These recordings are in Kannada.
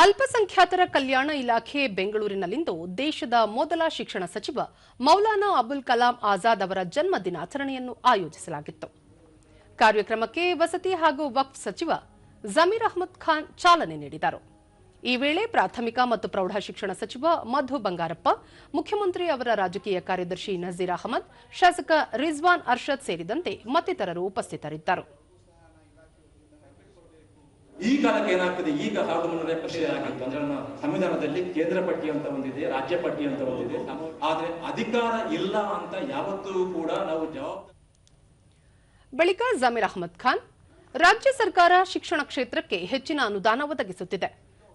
ಅಲ್ಪಸಂಖ್ಯಾತರ ಕಲ್ಯಾಣ ಇಲಾಖೆ ಬೆಂಗಳೂರಿನಲ್ಲಿಂದು ದೇಶದ ಮೊದಲ ಶಿಕ್ಷಣ ಸಚಿವ ಮೌಲಾನಾ ಅಬುಲ್ ಕಲಾಂ ಆಜಾದ್ ಅವರ ಜನ್ಮ ದಿನಾಚರಣೆಯನ್ನು ಆಯೋಜಿಸಲಾಗಿತ್ತು. ಕಾರ್ಯಕ್ರಮಕ್ಕೆ ವಸತಿ ಹಾಗೂ ವಕ್ಫ್ ಸಚಿವ ಜಮೀರ್ ಅಹಮದ್ ಖಾನ್ ಚಾಲನೆ ನೀಡಿದರು. ಈ ವೇಳೆ ಪ್ರಾಥಮಿಕ ಮತ್ತು ಪ್ರೌಢ ಶಿಕ್ಷಣ ಸಚಿವ ಮಧು ಬಂಗಾರಪ್ಪ, ಮುಖ್ಯಮಂತ್ರಿ ಅವರ ರಾಜಕೀಯ ಕಾರ್ಯದರ್ಶಿ ನಜೀರ್ ಅಹಮದ್, ಶಾಸಕ ರಿಜ್ವಾನ್ ಅರ್ಷದ್ ಸೇರಿದಂತೆ ಮತ್ತಿತರರು ಉಪಸ್ಥಿತರಿದ್ದರು. ಈ ಕಾಲಕ್ಕೆ ಏನಾಗ್ತದೆ? ಈಗ ಸಾವಿರದ ಮುನ್ನೂರ ಎಪ್ಪತ್ತೈದು ಆಗಿತ್ತು ಅಂದ್ರೆ ನಮ್ಮ ಸಂವಿಧಾನದಲ್ಲಿ ಕೇಂದ್ರ ಪಟ್ಟಿ ಅಂತ ಒಂದಿದೆ ರಾಜ್ಯ ಪಟ್ಟಿ ಅಂತ ಒಂದಿದೆ ಆದ್ರೆ ಅಧಿಕಾರ ಇಲ್ಲ ಅಂತ ಯಾವತ್ತೂ ಕೂಡ ನಾವು ಜವಾಬ್ದಾರಿ ಬಳಿಕ ಜಮೀರ್ ಅಹಮದ್ ಖಾನ್, ರಾಜ್ಯ ಸರ್ಕಾರ ಶಿಕ್ಷಣ ಕ್ಷೇತ್ರಕ್ಕೆ ಹೆಚ್ಚಿನ ಅನುದಾನ ಒದಗಿಸುತ್ತಿದೆ.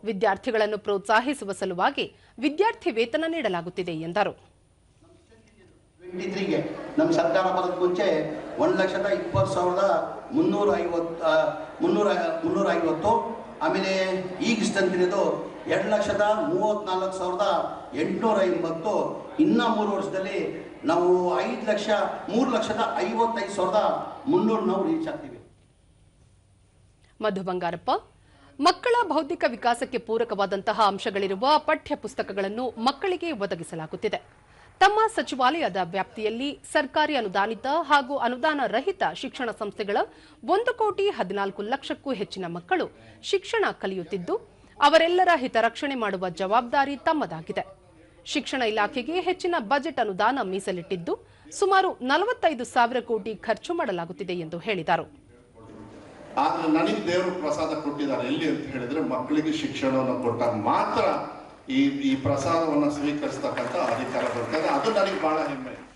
ವಿದ್ಯಾರ್ಥಿಗಳನ್ನು ಪ್ರೋತ್ಸಾಹಿಸುವ ಸಲುವಾಗಿ ವಿದ್ಯಾರ್ಥಿ ವೇತನ ನೀಡಲಾಗುತ್ತಿದೆ ಎಂದರು. ಟ್ವೆಂಟಿ ತ್ರೀಗೆ ನಮ್ಮ ಸರ್ಕಾರ ಬರೋದಕ್ಕೆ ಮುಂಚೆ ಒಂದು ಲಕ್ಷದ ಇಪ್ಪತ್ತು ಸಾವಿರದ ಮುನ್ನೂರ ಐವತ್ತು ಮುನ್ನೂರ ಮುನ್ನೂರ ಐವತ್ತು. ಆಮೇಲೆ ಈಗ ಇಷ್ಟಂತಿರೋದು ಎರಡು ಲಕ್ಷದ ಮೂವತ್ತ್ನಾಲ್ಕು ಸಾವಿರದ ಎಂಟುನೂರ ಎಂಬತ್ತು. ಇನ್ನ ಮೂರು ವರ್ಷದಲ್ಲಿ ನಾವು ಐದು ಲಕ್ಷ, ಮೂರು ಲಕ್ಷದ ಐವತ್ತೈದು ಸಾವಿರದ ಮುನ್ನೂರು ನಾವು ರೀಚ್ ಆಗ್ತೀವಿ. ಮಧು ಬಂಗಾರಪ್ಪ, ಮಕ್ಕಳ ಬೌದ್ಧಿಕ ವಿಕಾಸಕ್ಕೆ ಪೂರಕವಾದಂತಹ ಅಂಶಗಳಿರುವ ಪಠ್ಯ ಪುಸ್ತಕಗಳನ್ನು ಮಕ್ಕಳಿಗೆ ಒದಗಿಸಲಾಗುತ್ತಿದೆ. ತಮ್ಮ ಸಚಿವಾಲಯದ ವ್ಯಾಪ್ತಿಯಲ್ಲಿ ಸರ್ಕಾರಿ ಅನುದಾನಿತ ಹಾಗೂ ಅನುದಾನ ರಹಿತ ಶಿಕ್ಷಣ ಸಂಸ್ಥೆಗಳ ಒಂದು ಕೋಟಿ ಹದಿನಾಲ್ಕು ಲಕ್ಷಕ್ಕೂ ಹೆಚ್ಚಿನ ಮಕ್ಕಳು ಶಿಕ್ಷಣ ಕಲಿಯುತ್ತಿದ್ದು, ಅವರೆಲ್ಲರ ಹಿತರಕ್ಷಣೆ ಮಾಡುವ ಜವಾಬ್ದಾರಿ ತಮ್ಮದಾಗಿದೆ. ಶಿಕ್ಷಣ ಇಲಾಖೆಗೆ ಹೆಚ್ಚಿನ ಬಜೆಟ್ ಅನುದಾನ ಮೀಸಲಿಟ್ಟಿದ್ದು, ಸುಮಾರು ನಲವತ್ತೈದು ಸಾವಿರ ಕೋಟಿ ಖರ್ಚು ಮಾಡಲಾಗುತ್ತಿದೆ ಎಂದು ಹೇಳಿದರು. ಪ್ರಸಾದ ಕೊಟ್ಟಿದ್ದಾರೆ. ಎಲ್ಲಿ ಅಂತ ಹೇಳಿದ್ರೆ ಮಕ್ಕಳಿಗೆ ಶಿಕ್ಷಣವನ್ನು ಕೊಟ್ಟಾಗ ಮಾತ್ರ ಈ ಈ ಪ್ರಸಾದವನ್ನು ಸ್ವೀಕರಿಸ್ತಕ್ಕಂಥ ಅಧಿಕಾರ ಬರ್ತದೆ ಅದು ನನಗೆ ಬಹಳ ಹೆಮ್ಮೆ.